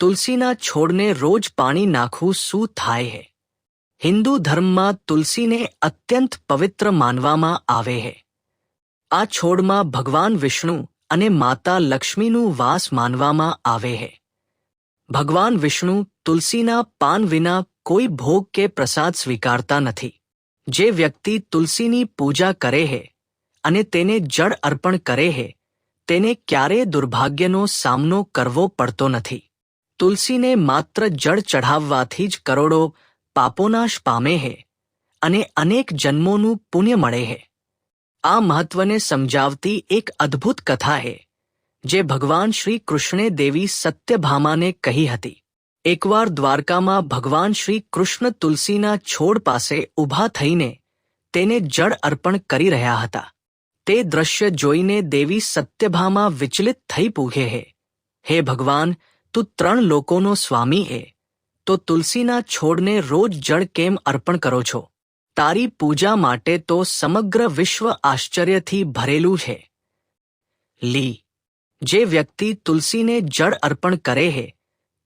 તુલસીના છોડને રોજ પાણી નાખવું શું થાય હે? હિન્દુ ધર્મમાં તુલસીને અત્યંત પવિત્ર માનવામાં આવે છે આ છોડમાં ભગવાન વિષ્ણુ અને માતા લક્ષ્મીનું વાસ માનવામાં આવે છે ભગવાન વિષ્ણુ તુલસીના પાન વિના કોઈ ભોગ કે પ્રસાદ સ્વીકારતા નથી. જે વ્યક્તિ તુલસીની પૂજા કરે છે અને તેને જળ અર્પણ કરે છે તેને ક્યારેય દુર્ભાગ્યનો સામનો કરવો પડતો નથી. તુલસીને માત્ર જળ ચઢાવવાથી જ કરોડો પાપોનાશ પામે હે અને અનેક જન્મોનું પુણ્ય મળે હે. આ મહત્વને સમજાવતી એક અદ્ભુત કથા હે, જે ભગવાન શ્રી કૃષ્ણે દેવી સત્યભામાને કહી હતી. એકવાર દ્વારકામાં ભગવાન શ્રી કૃષ્ણ તુલસીના છોડ પાસે ઊભા થઈને તેને જળ અર્પણ કરી રહ્યા હતા. તે દ્રશ્ય જોઈને દેવી સત્યભામા વિચલિત થઈ પૂછે હે. હે ભગવાન તું ત્રણ લોકોનો સ્વામી એ તો તુલસીના છોડને રોજ જળ કેમ અર્પણ કરો છો? તારી પૂજા માટે તો સમગ્ર વિશ્વ આશ્ચર્યથી ભરેલું છે. લી, જે વ્યક્તિ તુલસીને જળ અર્પણ કરે છે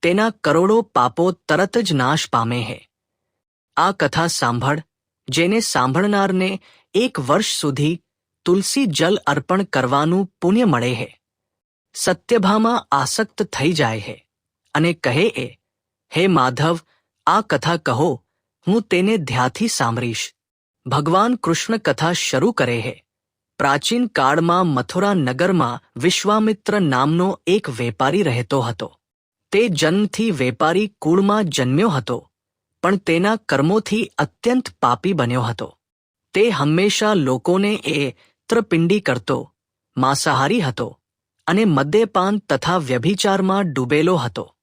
તેના કરોડો પાપો તરત જ નાશ પામે છે આ કથા સાંભળ, જેને સાંભળનારને એક વર્ષ સુધી તુલસી જલ અર્પણ કરવાનું પુણ્ય મળે છે સત્યભામાં આસક્ત થઈ જાય છે અને કહે એ, હે માધવ, આ કથા કહો, હું તેને ધ્યાથી સાંભળીશ. ભગવાન કૃષ્ણ કથા શરૂ કરે હે. પ્રાચીન કાળમાં મથુરા નગરમાં વિશ્વામિત્ર નામનો એક વેપારી રહેતો હતો. તે જન્મથી વેપારી કુળમાં જન્મ્યો હતો, પણ તેના કર્મોથી અત્યંત પાપી બન્યો હતો. તે હંમેશા લોકોને એ ત્રપિંડી કરતો, માંસાહારી હતો અને મદ્યપાન તથા વ્યભિચારમાં ડૂબેલો હતો.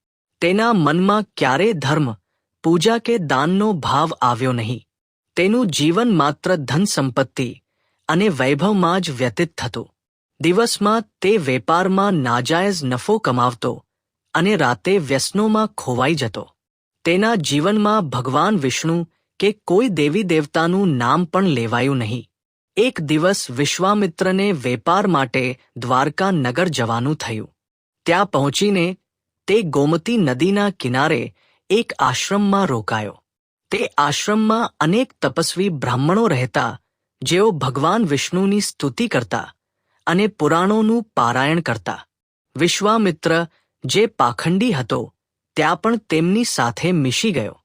તેના મનમાં ક્યારે ધર્મ, પૂજા કે દાનનો ભાવ આવ્યો નહીં. તેનું જીવન માત્ર ધન સંપત્તિ અને વૈભવમાં જ વ્યતીત થતું. દિવસમાં તે વેપારમાં નાજાયઝ નફો કમાવતો અને રાતે વ્યસનોમાં ખોવાઈ જતો. તેના જીવનમાં ભગવાન વિષ્ણુ કે કોઈ દેવી દેવતાનું નામ પણ લેવાયું નહીં. એક દિવસ વિશ્વામિત્રને વેપાર માટે દ્વારકા નગર જવાનું થયું. ત્યાં પહોંચીને તે ગોમતી નદીના કિનારે એક આશ્રમમાં રોકાયો. તે આશ્રમમાં અનેક તપસ્વી બ્રાહ્મણો રહેતા, જેઓ ભગવાન વિષ્ણુની સ્તુતિ કરતા અને પુરાણોનું પારાયણ કરતા. વિશ્વામિત્ર જે પાખંડી હતો, ત્યાં પણ તેમની સાથે મિશી ગયો.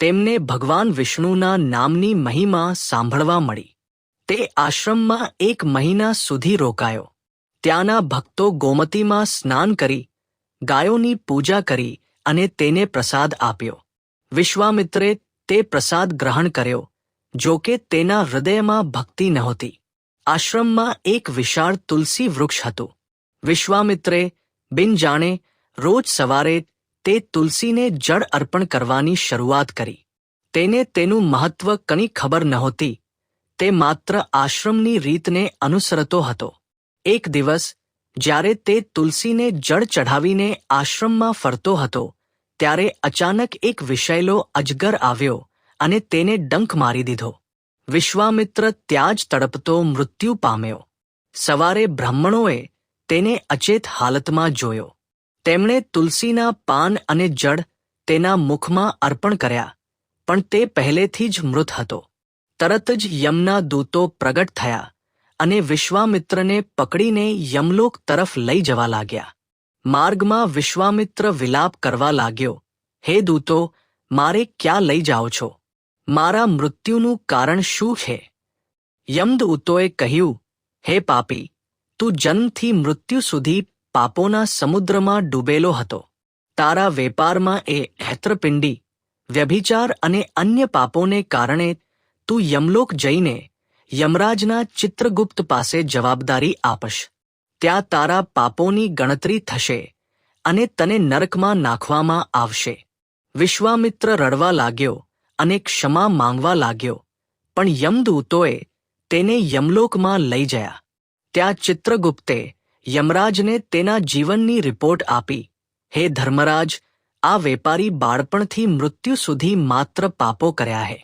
તેમને ભગવાન વિષ્ણુના નામની મહિમા સાંભળવા મળી. તે આશ્રમમાં એક મહિના સુધી રોકાયો. ત્યાંના ભક્તો ગોમતીમાં સ્નાન કરી ગાયોની પૂજા કરી અને તેને પ્રસાદ આપ્યો. વિશ્વામિત્રે તે પ્રસાદ ગ્રહણ કર્યો, જો કે તેના હૃદયમાં ભક્તિ નહોતી. આશ્રમમાં એક વિશાળ તુલસી વૃક્ષ હતું. વિશ્વામિત્રે બિન જાણે રોજ સવારે તે તુલસીને જળ અર્પણ કરવાની શરૂઆત કરી. તેને તેનું મહત્વ કની ખબર નહોતી. તે માત્ર આશ્રમની રીતને અનુસરતો હતો. એક દિવસ જ્યારે તે તુલસીને જળ ચઢાવીને આશ્રમમાં ફરતો હતો, ત્યારે અચાનક એક વિષયલો અજગર આવ્યો અને તેને ડંખ મારી દીધો. વિશ્વામિત્ર ત્યાં જ તડપતો મૃત્યુ પામ્યો. સવારે બ્રાહ્મણોએ તેને અચેત હાલતમાં જોયો. તેમણે તુલસીના પાન અને જળ તેના મુખમાં અર્પણ કર્યા, પણ તે પહેલેથી જ મૃત હતો. તરત જ યમના દૂતો પ્રગટ થયા. અને વિશ્વામિત્રને પકડીને યમલોક તરફ લઈ જવા લાગ્યા. માર્ગમાં વિશ્વામિત્ર વિલાપ કરવા લાગ્યો, હે દૂતો, મારે ક્યાં લઈ જાઓ છો? મારા મૃત્યુનું કારણ શું છે? યમદૂતોએ કહ્યું, હે પાપી, તું જન્મથી મૃત્યુ સુધી પાપોના સમુદ્રમાં ડૂબેલો હતો. તારા વેપારમાં એ હેત્રપિંડી, વ્યભિચાર અને અન્ય પાપોને કારણે તું યમલોક જઈને યમરાજના ચિત્રગુપ્ત પાસે જવાબદારી આપશ. ત્યાં તારા પાપોની ગણતરી થશે અને તને નરકમાં નાખવામાં આવશે. વિશ્વામિત્ર રડવા લાગ્યો અને ક્ષમા માંગવા લાગ્યો, પણ યમદૂતોએ તેને યમલોકમાં લઈ ગયા ત્યાં ચિત્રગુપ્તે યમરાજને તેના જીવનની રિપોર્ટ આપી, હે ધર્મરાજ, આ વેપારી બાળપણથી મૃત્યુ સુધી માત્ર પાપો કર્યા હે.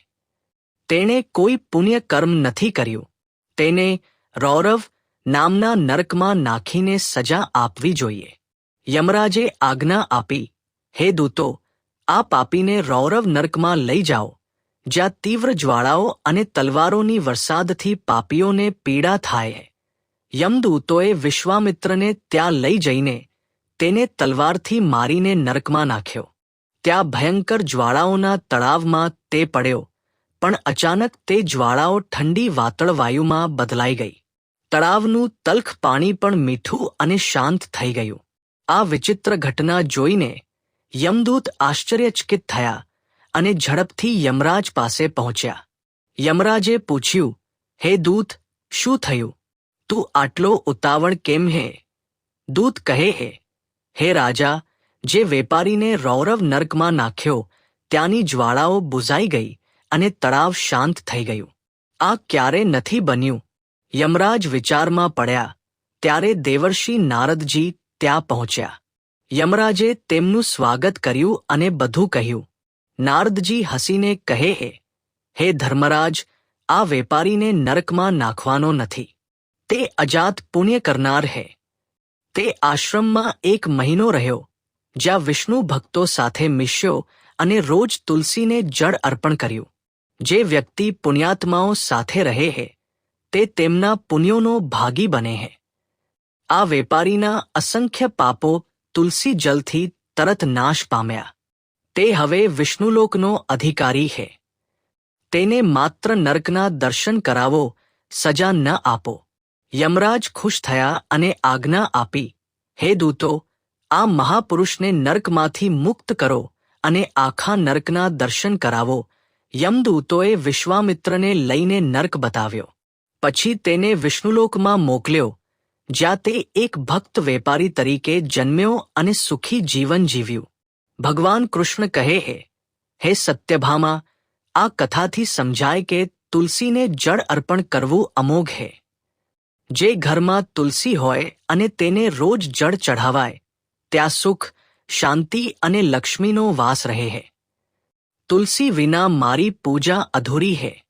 તેણે કોઈ પુણ્ય કર્મ નથી કર્યું. તેને રૌરવ નામના નરકમાં નાખીને સજા આપવી જોઈએ. યમરાજે આજ્ઞા આપી, હે દૂતો આ પાપીને રૌરવ નર્કમાં લઈ જાઓ, જ્યાં તીવ્ર જ્વાળાઓ અને તલવારોની વરસાદથી પાપીઓને પીડા થાય. યમદૂતોએ વિશ્વામિત્રને ત્યાં લઈ જઈને તેને તલવારથી મારીને નરકમાં નાખ્યો. ત્યાં ભયંકર જ્વાળાઓના તળાવમાં તે પડ્યો. પણ અચાનક તે જ્વાળાઓ ઠંડી વાતળ વાયુમાં બદલાઈ ગઈ. તળાવનું તલખ પાણી પણ મીઠું અને શાંત થઈ ગયું. આ વિચિત્ર ઘટના જોઈને યમદૂત આશ્ચર્યચકિત થયા અને ઝડપથી યમરાજ પાસે પહોંચ્યા. યમરાજે પૂછ્યું, હે દૂત, શું થયું? તું આટલો ઉતાવળ કેમ હે? દૂત કહે હે હે રાજા, જે વેપારીને રૌરવ નર્કમાં નાખ્યો, ત્યાંની જ્વાળાઓ બુઝાઈ ગઈ અને તળાવ શાંત થઈ ગયું. આ ક્યારે નથી બન્યું? યમરાજ વિચારમાં પડ્યા. ત્યારે દેવર્ષિ નારદજી ત્યાં પહોંચ્યા. યમરાજે તેમનું સ્વાગત કર્યું અને બધું કહ્યું. નારદજી હસીને કહે, હે હે ધર્મરાજ, આ વેપારીને નરકમાં નાખવાનો નથી. તે અજાત પુણ્ય કરનાર હે. તે આશ્રમમાં એક મહિનો રહ્યો, જ્યાં વિષ્ણુ ભક્તો સાથે મિશ્યો અને રોજ તુલસીને જળ અર્પણ કર્યું. જે વ્યક્તિ પુણ્યાત્માઓ સાથે રહે હે, તે તેમના પુણ્યોનો ભાગી બને હે. આ વેપારીના અસંખ્ય પાપો તુલસી જલથી તરત નાશ પામ્યા. તે હવે વિષ્ણુલોકનો અધિકારી હે. તેને માત્ર નર્કના દર્શન કરાવો, સજા ન આપો. યમરાજ ખુશ થયા અને આજ્ઞા આપી, હે દૂતો, આ મહાપુરુષને નર્કમાંથી મુક્ત કરો અને આખા નર્કના દર્શન કરાવો યમદૂતોએ વિશ્વામિત્રને લઈને નર્ક બતાવ્યો. પછી તેને વિષ્ણુલોકમાં મોકલ્યો, જ્યાં તે એક ભક્ત વેપારી તરીકે જન્મ્યો અને સુખી જીવન જીવ્યું. ભગવાન કૃષ્ણ કહે, હે હે સત્યભામા, આ કથાથી સમજાય કે તુલસીને જળ અર્પણ કરવું અમોઘ હે. જે ઘરમાં તુલસી હોય અને તેને રોજ જળ ચઢાવાય, ત્યાં સુખ, શાંતિ અને લક્ષ્મીનો વાસ રહે હે. તુલસી વિના મારી પૂજા અધૂરી હે.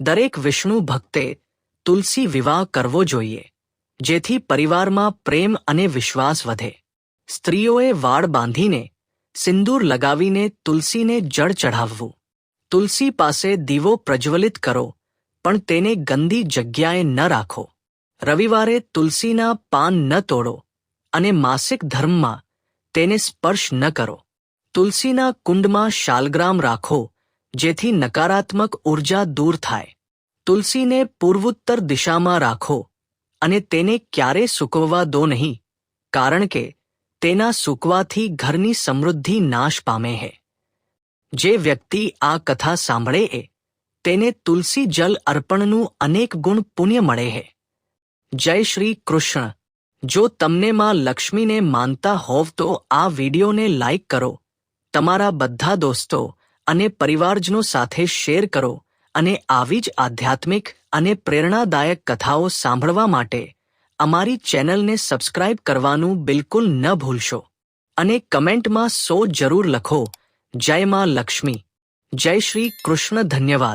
દરેક વિષ્ણુ ભક્તે તુલસી વિવાહ કરવો જોઈએ, જેથી પરિવારમાં પ્રેમ અને વિશ્વાસ વધે. સ્ત્રીઓએ વાળ બાંધીને સિંદૂર લગાવીને તુલસીને જળ ચઢાવવું. તુલસી પાસે દીવો પ્રજ્વલિત કરો, પણ તેને ગંદી જગ્યાએ ન રાખો. રવિવારે તુલસીના પાન ન તોડો અને માસિક ધર્મમાં તેને સ્પર્શ ન કરો. તુલસીના કુંડમાં શાલગ્રામ રાખો, જેથી નકારાત્મક ઊર્જા દૂર થાય. તુલસીને પૂર્વોત્તર દિશામાં રાખો, અને તેને ક્યારે સૂકવવા દો નહીં, કારણ કે તેના સૂકવાથી ઘરની સમૃદ્ધિ નાશ પામે છે જે વ્યક્તિ આ કથા સાંભળે એ, તેને તુલસી જલ અર્પણનું અનેક ગુણ પુણ્ય મળે છે જય શ્રી કૃષ્ણ. જો તમને માં લક્ષ્મીને માનતા હોવ તો આ વિડીયોને લાઈક કરો તમારા બધા દોસ્તો અને પરિવારજનો સાથે શેર કરો અને આવી જ આધ્યાત્મિક અને પ્રેરણાદાયક કથાઓ સાંભળવા માટે અમારી ચેનલને સબસ્ક્રાઇબ કરવાનું બિલકુલ ન ભૂલશો. અને કમેન્ટમાં સો જરૂર લખો. જય માં લક્ષ્મી. જય શ્રી કૃષ્ણ ધન્યવાદ.